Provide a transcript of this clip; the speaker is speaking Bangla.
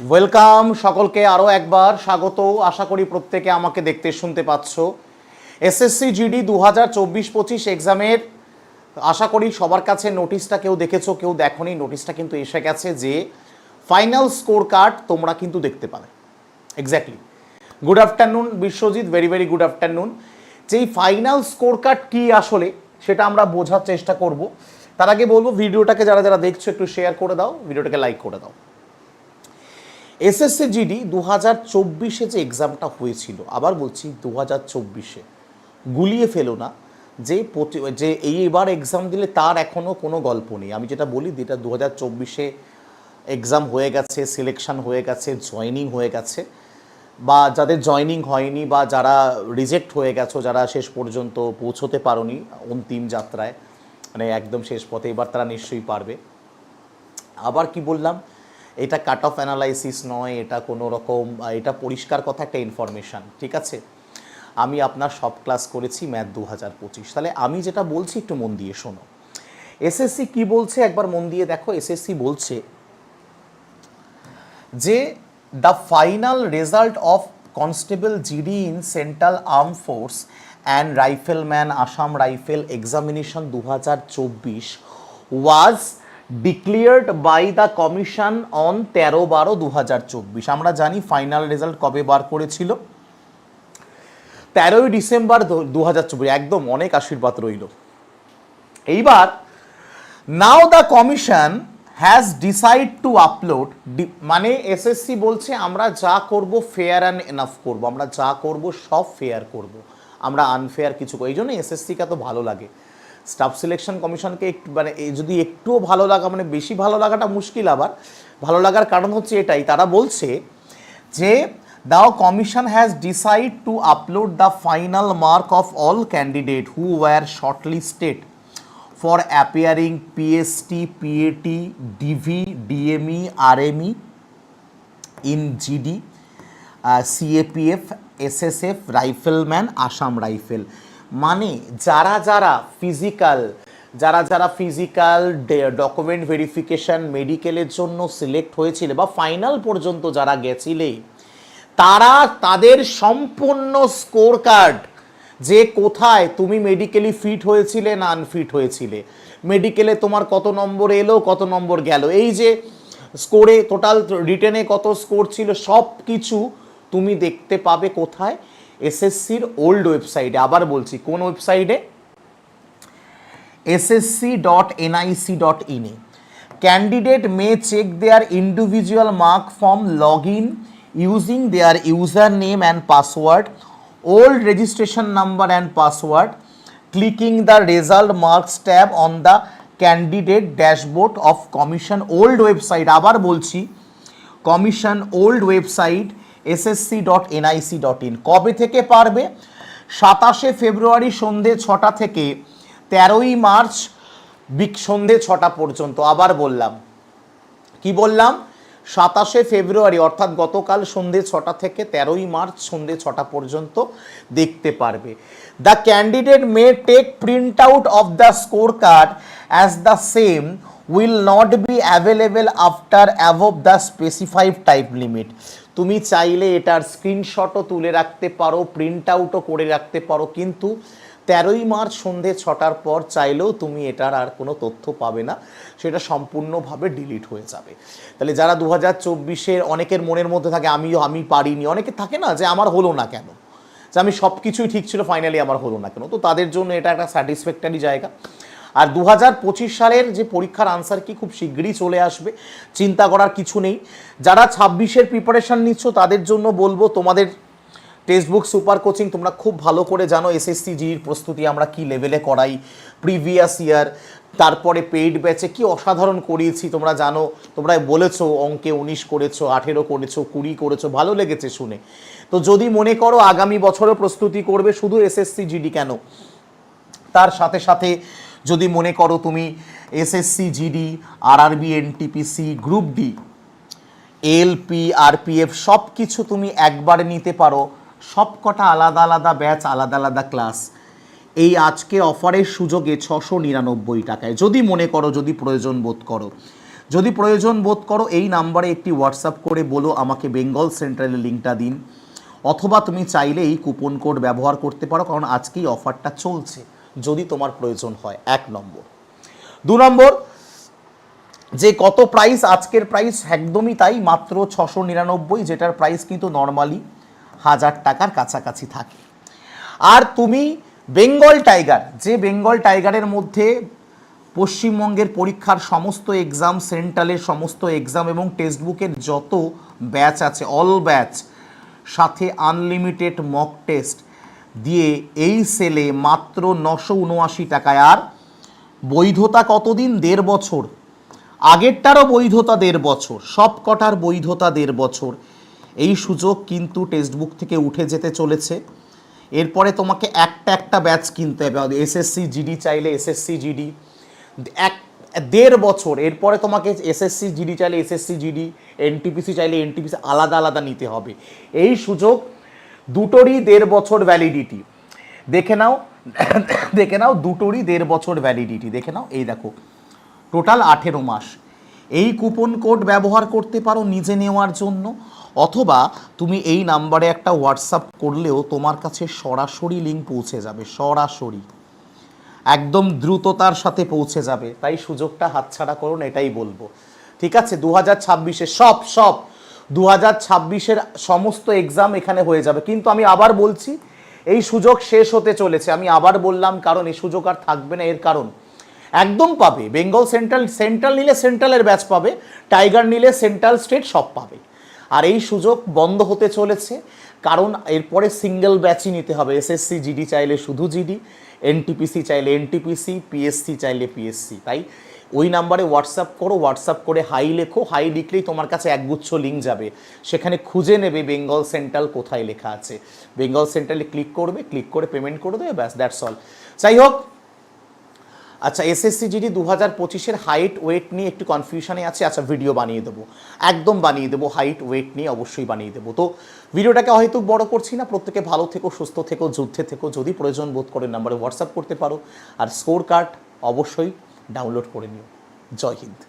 ওয়েলকাম সকলকে আরও একবার। স্বাগত। আশা করি প্রত্যেকে আমাকে দেখতে শুনতে পাচ্ছ। এসএসসি জিডি দু হাজার চব্বিশ পঁচিশ এক্সামের আশা করি সবার কাছে নোটিশটা কেউ দেখেছ, কেউ দেখোনি নোটিশটা কিন্তু এসে গেছে যে ফাইনাল স্কোর কার্ড তোমরা কিন্তু দেখতে পাবে। Exactly good afternoon Biswajit very very good afternoon যেই ফাইনাল স্কোর কার্ড কী আসলে, সেটা আমরা বোঝার চেষ্টা করব। তার আগে বলব ভিডিওটাকে যারা যারা দেখছ, একটু শেয়ার করে দাও ভিডিওটাকে লাইক করে দাও। এসএসসি জিডি দু হাজার চব্বিশে যে এক্সামটা হয়েছিল, আবার বলছি দু হাজার চব্বিশে। গুলিয়ে ফেলো না যে প্রতি- যে এই এবার এক্সাম দিলে তার এখনও কোনো গল্প নেই। আমি যেটা বলি, যেটা দু হাজার চব্বিশে এক্সাম হয়ে গেছে সিলেকশন হয়ে গেছে জয়নিং হয়ে গেছে, বা যাদের জয়নিং হয়নি বা যারা রিজেক্ট হয়ে গেছো, যারা শেষ পর্যন্ত পৌঁছতে পারোনি অন্তিম যাত্রায় মানে একদম শেষ পথে, এবার তারা নিশ্চয়ই পারবে। আবার কি বললাম? এটা কাট অফ অ্যানালাইসিস নয়, এটা কোনো রকম এটা পরিষ্কার কথা একটা ইনফরমেশান ঠিক আছে? আমি আপনার সব ক্লাস করেছি ম্যাথ দু হাজার পঁচিশ। তাহলে আমি যেটা বলছি একটু মন দিয়ে শোনো। এসএসসি কি বলছে? একবার মন দিয়ে দেখো এসএসসি বলছে যে the final result of constable GD in central arm force and rifleman Assam rifle examination দু হাজার চব্বিশ was declared by the commission on তেরো বারো দু আমরা জানি ফাইনাল রেজাল্ট কবে বার করেছিল? তেরোই ডিসেম্বর দু হাজার চব্বিশ। একদম অনেক আশীর্বাদ রইল। এইবার now the commission has decide to upload মানে এসএসসি বলছে, আমরা যা করব ফেয়ার অ্যান্ড এনাফ করব। আমরা যা করব সব ফেয়ার করব। আমরা আনফেয়ার কিছু করি। এই জন্য এসএসসিকে এত ভালো লাগে। স্টাফ সিলেকশন কমিশনকে একটু মানে যদি একটুও ভালো লাগা মানে বেশি ভালো লাগাটা মুশকিল আবার ভালো লাগার কারণ হচ্ছে এটাই তারা বলছে যে the commission has decide to upload the final mark of all candidate who were shortlisted appearing PST, PAT, DV, DME, RME in GD, uh, CAPF, SSF, rifleman Assam rifle মানে যারা যারা ফিজিক্যাল যারা যারা ফিজিক্যাল ডকুমেন্ট ভেরিফিকেশন মেডিকেলের জন্য সিলেক্ট হয়েছিল বা ফাইনাল পর্যন্ত যারা গেছিলে তারা তাদের সম্পূর্ণ স্কোর কার্ড যে কোথায় তুমি মেডিকেলি ফিট হয়েছিলে না আনফিট হয়েছিলে। মেডিকেলে তোমার কত নম্বর এলো, কত নম্বর গেল। এই যে স্কোরে টোটাল রিটেনে কত স্কোর ছিল সব কিছু তুমি দেখতে পাবে কোথায়। এসএসসির ওল্ড ওয়েবসাইটে আবার বলছি কোন ওয়েবসাইটে ssc.nic.in candidate may check their individual mark from login using their username and password old registration number and password clicking the result marks tab on the candidate dashboard of commission old website আবার বলছি commission old website SSC dot NIC dot in কবে থেকে পারবে? সাতাশে ফেব্রুয়ারি সন্ধে ছটা থেকে তেরোই মার্চ বিক সন্ধে ছটা পর্যন্ত। আবার বললাম। কি বললাম? সাতাশে ফেব্রুয়ারি, অর্থাৎ গতকাল সন্ধে ছটা থেকে তেরোই মার্চ সন্ধে ছটা পর্যন্ত দেখতে পারবে। The candidate may take print out of the score card as the same will not be available after above the specified type limit তুমি চাইলে এটার স্ক্রিনশটও তুলে রাখতে পারো প্রিন্ট আউটও করে রাখতে পারো, কিন্তু তেরোই মার্চ সন্ধে ছটার পর চাইলেও তুমি এটার আর কোনো তথ্য পাবে না, সেটা সম্পূর্ণভাবে ডিলিট হয়ে যাবে। তাহলে যারা দু হাজার চব্বিশের অনেকের মনের মধ্যে থাকে, আমিও, আমি পারিনি, অনেকে থাকে না যে আমার হলো না কেন? যে আমি সব কিছুই ঠিক ছিল ফাইনালি আমার হলো না কেন? তো তাদের জন্য এটা একটা স্যাটিসফ্যাক্টরি জায়গা। আর দু হাজার পঁচিশ সালের যে পরীক্ষার আনসার কি খুব শীঘ্রই চলে আসবে, চিন্তা করার কিছু নেই। যারা ছাব্বিশের প্রিপারেশান নিচ্ছ, তাদের জন্য বলব তোমাদের টেক্সটবুক সুপার কোচিং তোমরা খুব ভালো করে জানো এসএসসি জির প্রস্তুতি আমরা কি লেভেলে করাই প্রিভিয়াস ইয়ার তারপরে পেইড ব্যাচে কি অসাধারণ করিয়েছি তোমরা জানো তোমরা বলেছ, অঙ্কে উনিশ করেছ, আঠেরো করেছ, কুড়ি করেছ, ভালো লেগেছে শুনে। তো যদি মনে করো আগামী বছরও প্রস্তুতি করবে শুধু এসএসসি জিডি কেন, তার সাথে সাথে যদি মনে করো তুমি SSC GD RRB, NTPC, group D, LP, RPF সব কিছু তুমি একবারে নিতে পারো সব কটা আলাদা আলাদা ব্যাচ, আলাদা আলাদা ক্লাস। এই আজকে অফারের সুযোগে ছশো নিরানব্বই টাকায়। যদি মনে করো, যদি প্রয়োজন বোধ করো। যদি প্রয়োজন বোধ করো, এই নাম্বারে একটি হোয়াটসঅ্যাপ করে বলো, আমাকে বেঙ্গল সেন্ট্রালের লিঙ্কটা দিন। অথবা তুমি চাইলে এই কুপন কোড ব্যবহার করতে পারো, কারণ আজকেই অফারটা চলছে, যদি তোমার প্রয়োজন হয়। এক নম্বর। দু নম্বর, যে কত প্রাইস আজকের প্রাইস একদমই তাই, মাত্র ছশো নিরানব্বই, যেটার প্রাইস কিন্তু নর্মালি হাজার টাকার কাছাকাছি থাকে। আর তুমি বেঙ্গল টাইগার, যে বেঙ্গল টাইগারের মধ্যে পশ্চিমবঙ্গের পরীক্ষার সমস্ত এক্সাম সেন্ট্রালের সমস্ত এক্সাম এবং টেক্সটবুকের যত ব্যাচ আছে অল ব্যাচ সাথে আনলিমিটেড মক টেস্ট দিয়ে এই সেলে মাত্র নশো উনআশি টাকায়। আর বৈধতা কতদিন? দেড় বছর। আগেরটারও বৈধতা দেড় বছর। সব কটার বৈধতা দেড় বছর। এই সুযোগ কিন্তু টেক্সটবুক থেকে উঠে যেতে চলেছে। এরপরে তোমাকে একটা একটা ব্যাচ কিনতে হবে। এসএসসি, জিডি চাইলে এসএসসি, জিডি। এক, দেড় বছর। এরপরে তোমাকে এসএসসি, জিডি চাইলে এসএসসি, জিডি। এনটিপিসি চাইলে এনটিপিসি, আলাদা আলাদা নিতে হবে। এই সুযোগ দুটোরই দেড় বছর ভ্যালিডিটি দেখে নাও দেখে নাও, দুটোরই দেড় বছর ভ্যালিডিটি দেখে নাও, এই দেখো টোটাল আঠেরো মাস। এই কুপন কোড ব্যবহার করতে পারো নিজে নেওয়ার জন্য। অথবা তুমি এই নাম্বারে একটা হোয়াটসঅ্যাপ করলেও তোমার কাছে সরাসরি লিঙ্ক পৌঁছে যাবে, সরাসরি। একদম দ্রুততার সাথে পৌঁছে যাবে। তাই সুযোগটা হাতছাড়া করুন এটাই বলব। ঠিক আছে? দু হাজার ছাব্বিশে সব সব দু হাজার ছাব্বিশের সমস্ত এক্সাম এখানে হয়ে যাবে। কিন্তু আমি আবার বলছি, এই সুযোগ শেষ হতে চলেছে। আমি আবার বললাম, কারণ এই সুযোগ আর থাকবে না, এর কারণ। একদম পাবে। বেঙ্গল সেন্ট্রাল সেন্ট্রাল নিলে সেন্ট্রালের ব্যাচ পাবে, টাইগার নিলে সেন্ট্রাল স্টেট সব পাবে। আর এই সুযোগ বন্ধ হতে চলেছে। কারণ এরপরে সিঙ্গেল ব্যাচই নিতে হবে। এসএসসি জিডি চাইলে শুধু জিডি এনটিপিসি চাইলে এনটিপিসি পিএসসি চাইলে পিএসসি তাই? ওই নাম্বারে হোয়াটসঅ্যাপ করো হোয়াটসঅ্যাপ করে হাই লেখো। হাই লিখলেই তোমার কাছে একগুচ্ছ লিঙ্ক যাবে। সেখানে খুঁজে নেবে বেঙ্গল সেন্ট্রাল কোথায় লেখা আছে। বেঙ্গল সেন্ট্রালে ক্লিক করবে ক্লিক করে পেমেন্ট করে দেবে, ব্যাস দ্যাটস অল যাই হোক আচ্ছা এসএসসি জিডি দু হাজার পঁচিশের হাইট ওয়েট নিয়ে একটু কনফিউশনে আছে। আচ্ছা ভিডিও বানিয়ে দেবো। একদম বানিয়ে দেবো হাইট ওয়েট নিয়ে অবশ্যই বানিয়ে দেবো। তো ভিডিওটাকে হয়তো বড় করছি না, প্রত্যেকে ভালো থেকো, সুস্থ থেকো, যুদ্ধে থেকো। যদি প্রয়োজন বোধ করে নাম্বারে হোয়াটসঅ্যাপ করতে পারো। আর স্কোর কার্ড অবশ্যই ডাউনলোড করে নিও। জয় হিন্দ।